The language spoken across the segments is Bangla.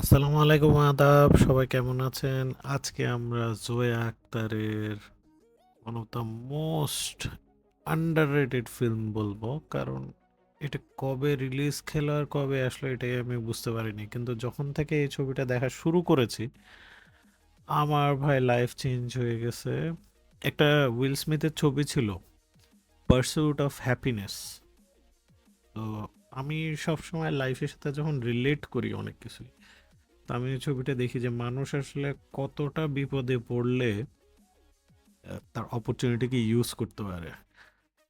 আসসালামু আলাইকুম আদাব, সবাই কেমন আছেন? আজকে আমরা জোয়া আক্তারের one of the most underrated film বলব, কারণ এটা কবে রিলিজ খেলো আর কবে আসলো এটাই আমি বুঝতে পারিনি। কিন্তু যখন থেকে এই ছবিটা দেখা শুরু করেছি, আমার ভাই লাইফ চেঞ্জ হয়ে গেছে। একটা উইল স্মিথের ছবি ছিল পার্সুট অফ হ্যাপিনেস তো আমি সবসময় লাইফের সাথে যখন রিলেট করি অনেক কিছুই আমি ছবিটা দেখি যে মানুষ আসলে কতটা বিপদে পড়লে তার অপরচুনিটিকে ইউজ করতে পারে।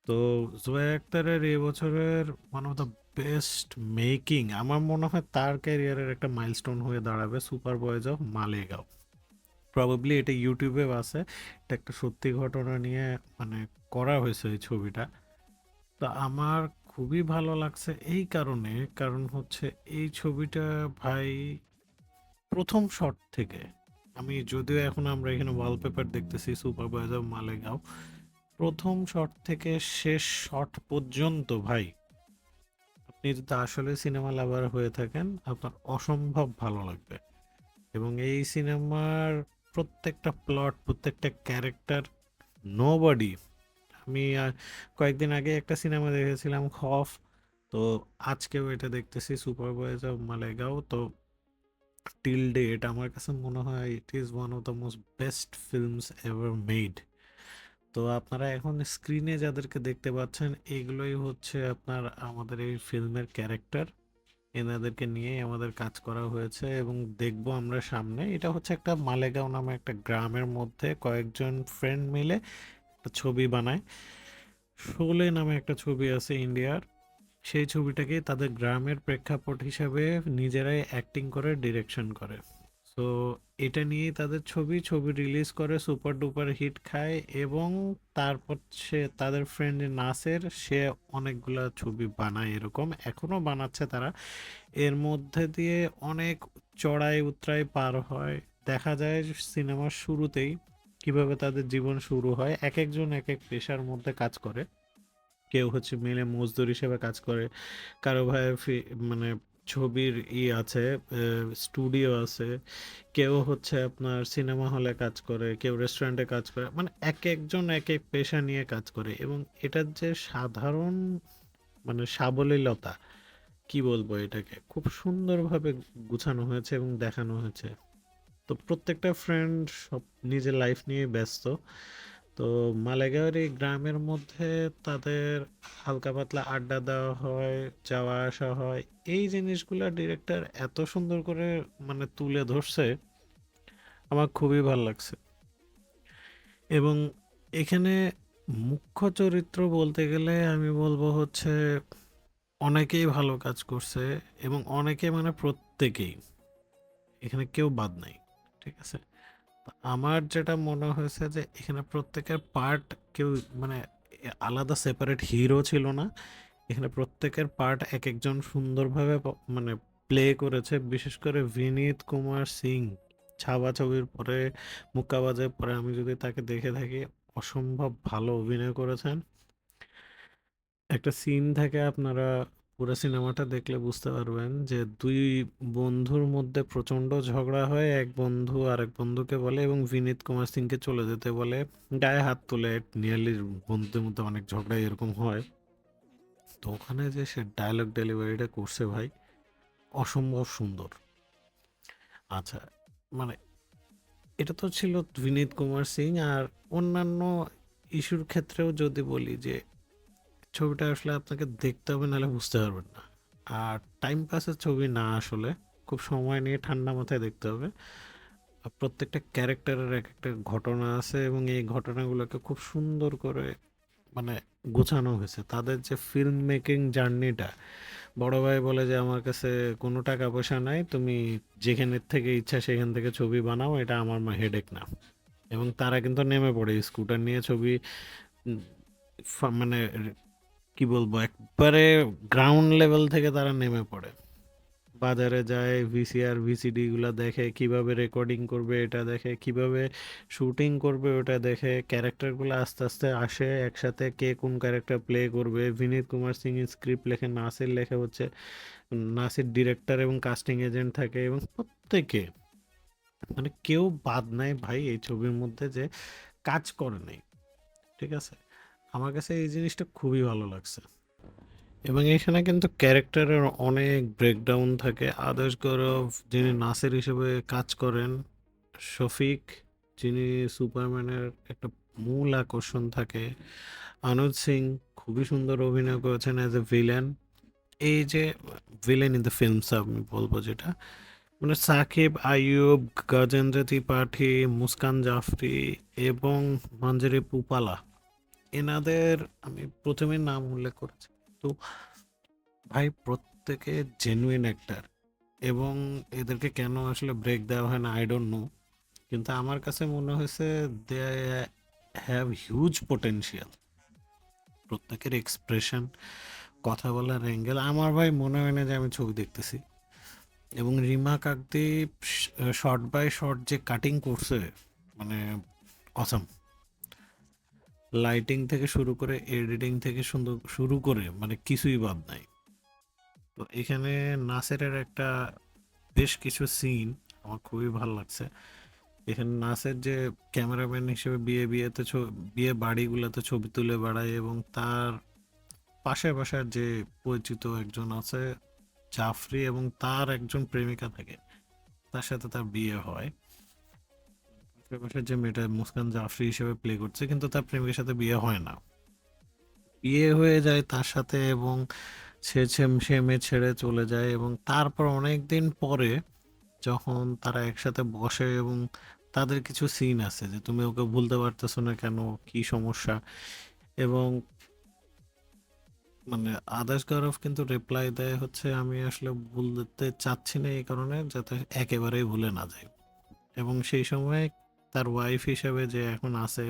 তো জোয়া আক্তারের এই বছরের one of the best making আমার মনে হয় তার ক্যারিয়ারের একটা মাইলস্টোন হয়ে দাঁড়াবে super boys of Malegaon probably এটা ইউটিউবে আছে, এটা একটা সত্যি ঘটনা নিয়ে মানে করা হয়েছে এই ছবিটা। তো আমার খুবই ভালো লাগছে এই কারণে, কারণ হচ্ছে এই ছবিটা ভাই প্রথম শট থেকে। আমি যদিও এখন আমরা এখানে ওয়ালপেপার দেখতেছি সুপারভাইজার মালেগাঁও। প্রথম শট থেকে শেষ শট পর্যন্ত ভাই, আপনি যদি আসলে সিনেমা লাভার হয়ে থাকেন, আপনার অসম্ভব ভালো লাগবে। এবং এই সিনেমার প্রত্যেকটা প্লট প্রত্যেকটা ক্যারেক্টার নো বডি আমি কয়েকদিন আগে একটা সিনেমা দেখেছিলাম খফ তো আজকেও এটা দেখতেছি সুপারভাইজার মালেগাঁও। তো টিল ডেট আমার কাছে মনে হয় it is one of the most best films ever made তো আপনারা এখন স্ক্রিনে যাদেরকে দেখতে পাচ্ছেন, এগুলোই হচ্ছে আপনার আমাদের এই ফিল্মের ক্যারেক্টার এনাদেরকে নিয়েই আমাদের কাজ করা হয়েছে এবং দেখব আমরা সামনে। এটা হচ্ছে একটা মালেগাঁও নামে একটা গ্রামের মধ্যে কয়েকজন ফ্রেন্ড মিলে একটা ছবি বানায়। শোলে নামে একটা ছবি আছে ইন্ডিয়ার সেই ছবিটাকে তাদের গ্রামের প্রেক্ষাপট হিসাবে নিজেরাই অ্যাক্টিং করে ডিরেকশন করে। সো এটা নিয়েই তাদের ছবি ছবি রিলিজ করে সুপার ডুপার হিট খায় এবং তারপর সে, তাদের ফ্রেন্ড নাসের, সে অনেকগুলা ছবি বানায় এরকম এখনও বানাচ্ছে তারা। এর মধ্যে দিয়ে অনেক চড়াই উতরাই পার হয়। দেখা যায় সিনেমার শুরুতেই কীভাবে তাদের জীবন শুরু হয় এক একজন এক এক পেশার মধ্যে কাজ করে। কেউ হচ্ছে মিলে মজদুর হিসেবে কাজ করে। কারও ফি- মানে ছবির ই আছে স্টুডিও আছে। কেউ হচ্ছে আপনার সিনেমা হলে কাজ করে, কেউ রেস্টুরেন্টে কাজ করে মানে এক একজন এক এক পেশা নিয়ে কাজ করে এবং এটার যে সাধারণ মানে সাবলীলতা, কি বলব এটাকে, খুব সুন্দরভাবে গুছানো হয়েছে এবং দেখানো হয়েছে। তো প্রত্যেকটা ফ্রেন্ড সব নিজের লাইফ নিয়ে ব্যস্ত। তো মালেগাঁওয়ের এই গ্রামের মধ্যে তাদের হালকা পাতলা আড্ডা দেওয়া হয়, যাওয়া আসা হয়। এই জিনিসগুলো ডিরেক্টর এত সুন্দর করে মানে তুলে ধরছে, আমার খুবই ভালো লাগছে। এবং এখানে মুখ্য চরিত্র বলতে গেলে আমি বলব হচ্ছে অনেকেই ভালো কাজ করছে এবং অনেকে মানে প্রত্যেকেই। এখানে কেউ বাদ নাই, ঠিক আছে? আমার যেটা মনে হয়েছে যে, এখানে প্রত্যেকের পার্ট কেউ মানে আলাদা সেপারেট হিরো ছিল না। এখানে প্রত্যেকের পার্ট এক একজন সুন্দরভাবে মানে প্লে করেছে। বিশেষ করে বিনীত কুমার সিং ছাবা ছবির পরে মুক্কাবাজের পরে আমি যদি তাকে দেখে থাকি, অসম্ভব ভালো অভিনয় করেছেন। একটা সিন থাকে আপনারা পুরো সিনেমাটা দেখলে বুঝতে পারবেন যে দুই বন্ধুর মধ্যে প্রচণ্ড ঝগড়া হয়। এক বন্ধু আরেক বন্ধুকে বলে এবং বিনীত কুমার সিংকে চলে যেতে বলে। গায়ে হাত তুলে নিয়ারলি বন্ধুদের মধ্যে অনেক ঝগড়া এরকম হয়। তো ওখানে যে সে ডায়লগ ডেলিভারিটা করছে ভাই, অসম্ভব সুন্দর। আচ্ছা মানে এটা তো ছিল বিনীত কুমার সিং আর অন্যান্য ইস্যুর ক্ষেত্রেও যদি বলি যে ছবিটা আসলে আপনাকে দেখতে হবে, নাহলে বুঝতে পারবেন না। আর টাইম পাসের ছবি না আসলে খুব সময় নিয়ে ঠান্ডা মাথায় দেখতে হবে। প্রত্যেকটা ক্যারেক্টারের এক একটা ঘটনা আছে এবং এই ঘটনাগুলোকে খুব সুন্দর করে মানে গোছানো হয়েছে। তাদের যে ফিল্ম মেকিং জার্নিটা বড় ভাই বলে যে, আমার কাছে কোনো টাকা পয়সা নাই, তুমি যেখানের থেকে ইচ্ছা সেখান থেকে ছবি বানাও, এটা আমার মা হেডেক না। এবং তারা কিন্তু নেমে পড়ে। স্কুটার নিয়ে ছবি মানে কি বলব, একবারে গ্রাউন্ড লেভেল থেকে তারা নেমে পড়ে। বাজারে যায় ভিসিআর ভিসিডি গুলা দেখে, কীভাবে রেকর্ডিং করবে এটা দেখে, কীভাবে শুটিং করবে ওটা দেখে ক্যারেক্টারগুলো আস্তে আস্তে আসে একসাথে কে কোন ক্যারেক্টার প্লে করবে। বিনীত কুমার সিং স্ক্রিপ্ট লেখে নাসির লেখে হচ্ছে নাসির ডিরেক্টর এবং কাস্টিং এজেন্ট থাকে এবং প্রত্যেকে মানে কেউ বাদ নাই ভাই এই ছবির মধ্যে যে কাজ করে নাই, ঠিক আছে? আমার কাছে এই জিনিসটা খুবই ভালো লাগছে। এবং এখানে কিন্তু ক্যারেক্টারের অনেক ব্রেকডাউন থাকে। আদেশ গৌরব যিনি নাসের হিসেবে কাজ করেন, শফিক যিনি সুপারম্যানের একটা মূল আকর্ষণ থাকে অনুজ সিং খুবই সুন্দর অভিনয় করেছেন অ্যাজ এ ভিলেন এই যে ভিলেন ইন দ্য ফিল্মস আমি বলব যেটা মানে সাকিব, আইয়ুব গজেন্দ্র ত্রিপাঠী মুস্কান জাফরি এবং মঞ্জরি পুপালা। এনাদের আমি প্রথমে নাম উল্লেখ করেছি তো ভাই প্রত্যেকে জেনুইন অ্যাক্টার এবং এদেরকে কেন আসলে ব্রেক দেওয়া হয় না আই ডোন্ট নো কিন্তু আমার কাছে মনে হয়েছে দে হ্যাভ হিউজ পোটেনশিয়াল প্রত্যেকের এক্সপ্রেশন কথা বলার অ্যাঙ্গেল আমার ভাই মনে হয় না যে আমি ছবি দেখতেছি। এবং Rima Kagti shot by shot যে কাটিং করছে মানে অসাম লাইটিং থেকে শুরু করে এডিটিং থেকে সুন্দর শুরু করে মানে কিছুই বাদ নাই। তো এখানে নাসেরের একটা বেশ কিছু সিন আমার খুবই ভালো লাগছে। এখানে নাসের যে ক্যামেরাম্যান হিসেবে বিয়ে বিয়েতে বিয়ে বাড়িগুলোতে ছবি তুলে বেড়ায় এবং তার পাশে পাশে যে পরিচিত একজন আছে, জাফরি এবং তার একজন প্রেমিকা থাকে। তার সাথে তার বিয়ে হয়। পাশে যে মেয়েটা মুস্কান জাফরি হিসেবে প্লে করছে, কিন্তু তার প্রেমিকের সাথে বিয়ে হয় না। বিয়ে হয়ে যায় তার সাথে এবং সে সে মেয়ে ছেড়ে চলে যায় এবং তারপর অনেক দিন পরে যখন তারা একসাথে বসে এবং তাদের কিছু সিন আছে যে তুমি ওকে ভুলতে পারতেছো না কেন, কি সমস্যা? এবং মানে আদার্স গৌরব কিন্তু রিপ্লাই দেয় হচ্ছে, আমি আসলে ভুলতে চাচ্ছি না এই কারণে যাতে একেবারেই ভুলে না যায় এবং সেই সময় তার ওয়াইফ হিসেবে যে এখন আছে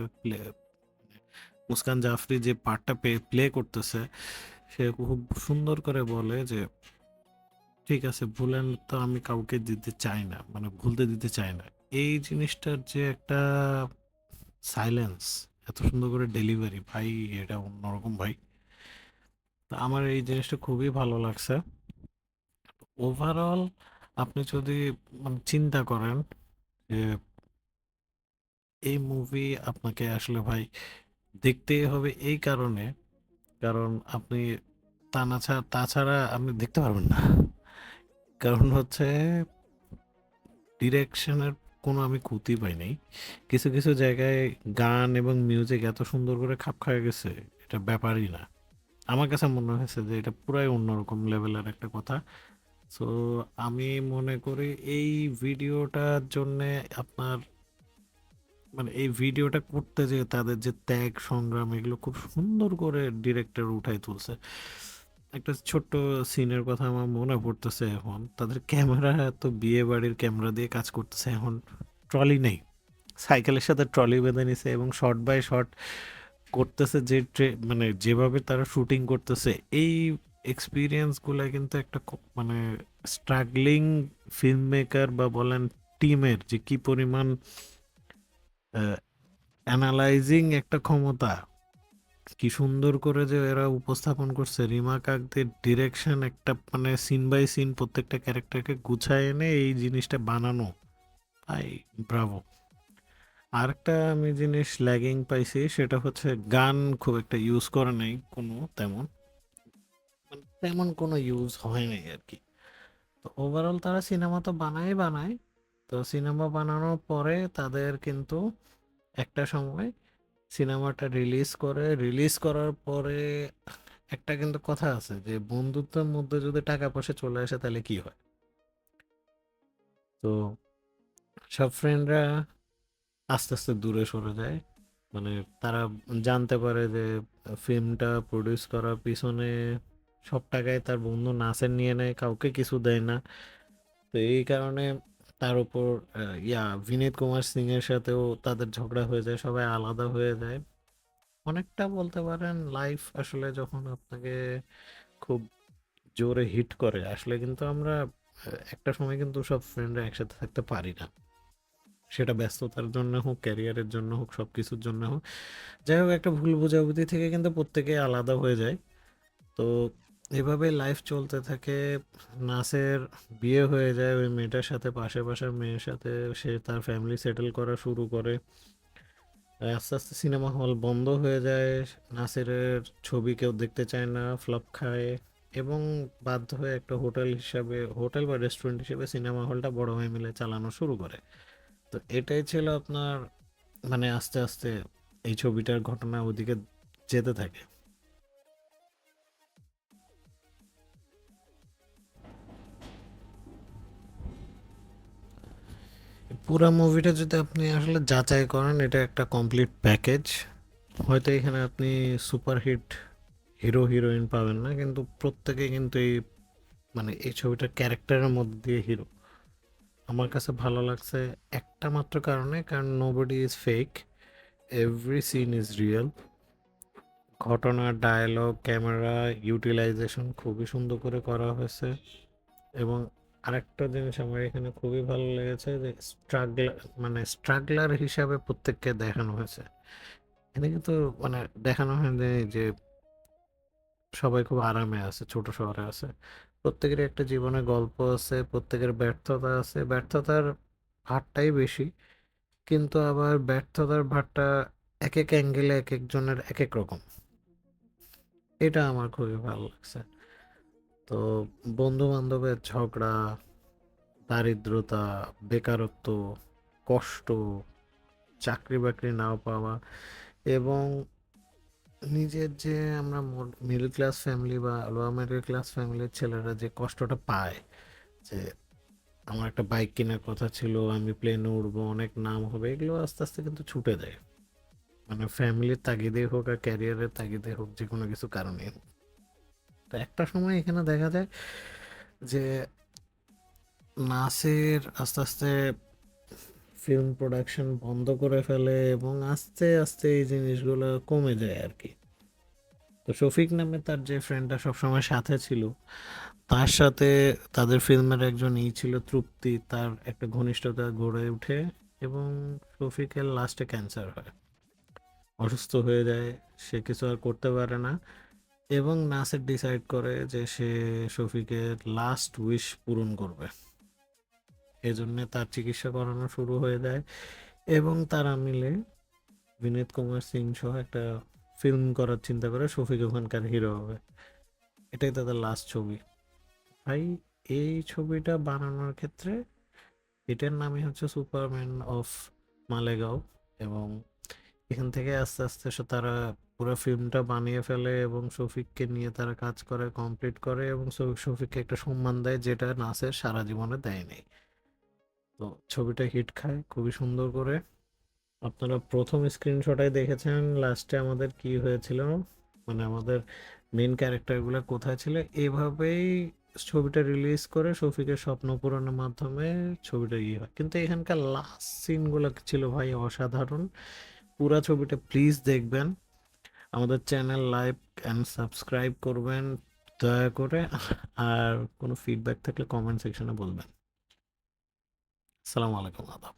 মুস্কান জাফরি যে পার্টটা পে প্লে করতেছে, সে খুব সুন্দর করে বলে যে, ঠিক আছে ভুলেন তো আমি কাউকে দিতে চাই না মানে ভুলতে দিতে চাই না। এই জিনিসটার যে একটা সাইলেন্স এত সুন্দর করে ডেলিভারি ভাই, এটা অন্যরকম ভাই। তো আমার এই জিনিসটা খুবই ভালো লাগছে। ওভারঅল আপনি যদি মানে চিন্তা করেন যে এই মুভি আপনাকে আসলে ভাই দেখতেই হবে এই কারণে। কারণ আপনি তা না ছাড়া তাছাড়া আপনি দেখতে পারবেন না। কারণ হচ্ছে ডিরেকশনের কোনো আমি ক্ষতি পাই নাই কিছু কিছু জায়গায় গান এবং মিউজিক এত সুন্দর করে খাপ খাওয়া গেছে, এটা ব্যাপারই না। আমার কাছে মনে হয়েছে যে এটা পুরাই অন্যরকম লেভেলের একটা কথা। সো আমি মনে করি এই ভিডিওটার জন্যে আপনার মানে এই ভিডিওটা করতে যে তাদের যে ত্যাগ, সংগ্রাম, এগুলো খুব সুন্দর করে ডিরেক্টর উঠাই তুলছে। একটা ছোট্ট সিনের কথা আমার মনে পড়তেছে এখন। তাদের ক্যামেরা তো বিয়ে বাড়ির ক্যামেরা দিয়ে কাজ করতেছে এখন। ট্রলি নেই। সাইকেলের সাথে ট্রলি বেঁধে নিছে এবং শর্ট বাই শর্ট করতেছে যে মানে যেভাবে তারা শুটিং করতেছে, এই এক্সপিরিয়েন্সগুলো কিন্তু একটা মানে স্ট্রাগলিং ফিল্ম মেকার বা বলেন টিমের যে কি পরিমাণ অ্যানালাইজিং একটা ক্ষমতা, কি সুন্দর করে যে এরা উপস্থাপন করছে। রিমা কাকদের ডিরেকশন একটা মানে সিন বাই সিন প্রত্যেকটা ক্যারেক্টারকে গুছায় এনে এই জিনিসটা বানানো। ভাই ব্রাভো আরেকটা আমি জিনিস ল্যাগিং পাইছি, সেটা হচ্ছে গান খুব একটা ইউজ করে নাই কোনো তেমন। মানে তেমন কোনো ইউজ হয় নাই আর কি। তো ওভারঅল তারা সিনেমা তো বানায় বানায় তো সিনেমা বানানোর পরে তাদের কিন্তু একটা সময় সিনেমাটা রিলিজ করে, রিলিজ করার পরে একটা কিন্তু কথা আছে যে বন্ধুত্বের মধ্যে যদি টাকা পয়সা চলে আসে তাহলে কি হয়? তো সব ফ্রেন্ডরা আস্তে আস্তে দূরে সরে যায়। মানে তারা জানতে পারে যে ফিল্মটা প্রডিউস করার পিছনে সব টাকায় তার বন্ধু নাচের নিয়ে নেয়, কাউকে কিছু দেয় না। তো এই কারণে তার উপর ইয়া, বিনীত কুমার সিং এর সাথেও তাদের ঝগড়া হয়ে যায়, সবাই আলাদা হয়ে যায়। অনেকটা বলতে পারেন লাইফ আসলে যখন আপনাকে খুব জোরে হিট করে, আসলে কিন্তু আমরা একটা সময় কিন্তু সব ফ্রেন্ডরা একসাথে থাকতে পারি না। সেটা ব্যস্ততার জন্য হোক ক্যারিয়ারের জন্য হোক সব কিছুর জন্য হোক। যাই হোক, একটা ভুল বোঝাবুঝি থেকে কিন্তু প্রত্যেকে আলাদা হয়ে যায়। তো এভাবে লাইফ চলতে থাকে। নাসের বিয়ে হয়ে যায়, ওই মেয়েটার সাথে পাশে পাশের মেয়ের সাথে। সে তার ফ্যামিলি সেটেল করা শুরু করে। আস্তে আস্তে সিনেমা হল বন্ধ হয়ে যায়। নাসিরের ছবি কেউ দেখতে চায় না ফ্লপ খায় এবং বাধ্য হয়ে একটা হোটেল হিসাবে হোটেল বা রেস্টুরেন্ট হিসেবে সিনেমা হলটা বড় হয়ে মিলে চালানো শুরু করে। তো এটাই ছিল আপনার মানে আস্তে আস্তে এই ছবিটার ঘটনা ওদিকে যেতে থাকে। পুরা মুভিটা যদি আপনি আসলে যাচাই করেন, এটা একটা কমপ্লিট প্যাকেজ হয়তো এখানে আপনি সুপারহিট হিরো হিরোইন পাবেন না, কিন্তু প্রত্যেকে কিন্তু এই মানে এই ছবিটার ক্যারেক্টারের মধ্যে দিয়ে হিরো আমার কাছে ভালো লাগছে একটা মাত্র কারণে, কারণ nobody is fake every scene is real ঘটনা ডায়ালগ ক্যামেরা ইউটিলাইজেশন খুবই সুন্দর করে করা হয়েছে। এবং আরেকটা জিনিস আমার এখানে খুবই ভালো লেগেছে যে স্ট্রাগলার মানে স্ট্রাগলার হিসাবে প্রত্যেককে দেখানো হয়েছে। এখানে কিন্তু মানে দেখানো হয়নি যে সবাই খুব আরামে আছে, ছোট শহরে আছে। প্রত্যেকের একটা জীবনে গল্প আছে, প্রত্যেকের ব্যর্থতা আছে। ব্যর্থতার ভারটাই বেশি, কিন্তু আবার ব্যর্থতার ভারটা এক এক অ্যাঙ্গেলে এক একজনের এক এক রকম। এটা আমার খুবই ভালো লাগছে। তো বন্ধু বান্ধবের ঝগড়া, দারিদ্রতা, বেকারত্ব, কষ্ট চাকরি বাকরি নাও পাওয়া এবং নিজের যে আমরা মিডল ক্লাস ফ্যামিলি বা লোয়ার মিডল ক্লাস ফ্যামিলির ছেলেরা যে কষ্টটা পায়, যে আমার একটা বাইক কেনার কথা ছিল, আমি প্লেনে উঠবো অনেক নাম হবে, এগুলো আস্তে আস্তে কিন্তু ছুটে দেয় মানে ফ্যামিলির তাগিদে হোক আর ক্যারিয়ারের তাগিদে হোক যে কোনো কিছু কারণে তো একটা সময় এখানে দেখা যায় যে নাসের আস্তে আস্তে ফিল্ম প্রোডাকশন বন্ধ করে ফেলে এবং আস্তে আস্তে এই জিনিসগুলো কমে যায় আর কি তো শফিক নামে তার যে ফ্রেন্ডটা সবসময় সাথে ছিল, তার সাথে তাদের ফিল্মের একজন ই ছিল তৃপ্তি, তার একটা ঘনিষ্ঠতা গড়ে ওঠে এবং শফিকের লাস্টে ক্যান্সার হয়। অসুস্থ হয়ে যায়, সে কিছু আর করতে পারে না। এবং নাসের ডিসাইড করে যে সে শফিকের লাস্ট উইশ পূরণ করবে। এজন্যে তার চিকিৎসা করানো শুরু হয়ে যায় এবং তারা মিলে বিনীত কুমার সিং সহ একটা ফিল্ম করার চিন্তা করে শফিক ওখানকার হিরো হবে। এটাই তাদের লাস্ট ছবি। ভাই, এই ছবিটা বানানোর ক্ষেত্রে এটার নামই হচ্ছে সুপারম্যান অফ মালেগাঁও এবং এখান থেকে আস্তে আস্তে তারা পুরো ফিল্মটা বানিয়ে ফেলে এবং শফিককে নিয়ে তারা কাজ করে কমপ্লিট করে এবং শফিককে একটা সম্মান দেয় যেটা নাসের সারা জীবনে দেয়নি। তো ছবিটা হিট খায়, খুবই সুন্দর করে। আপনারা প্রথম স্ক্রিনশটাই দেখেছেন লাস্টে আমাদের কি হয়েছিল? মানে আমাদের মেন ক্যারেক্টারগুলো কোথায় ছিল? এভাবেই ছবিটা রিলিজ করে শফিকের স্বপ্ন পূরণের মাধ্যমে ছবিটা ইয়ে হয়। কিন্তু এখানকার লাস্ট সিনগুলো ছিল ভাই অসাধারণ। পুরা ছবিটা প্লিজ দেখবেন। আমাদের চ্যানেল লাইক অ্যান্ড সাবস্ক্রাইব করবেন, দয়া করে, আর কোনো ফিডব্যাক থাকলে কমেন্ট সেকশনে বলবেন। আসসালামু আলাইকুম, আদাব।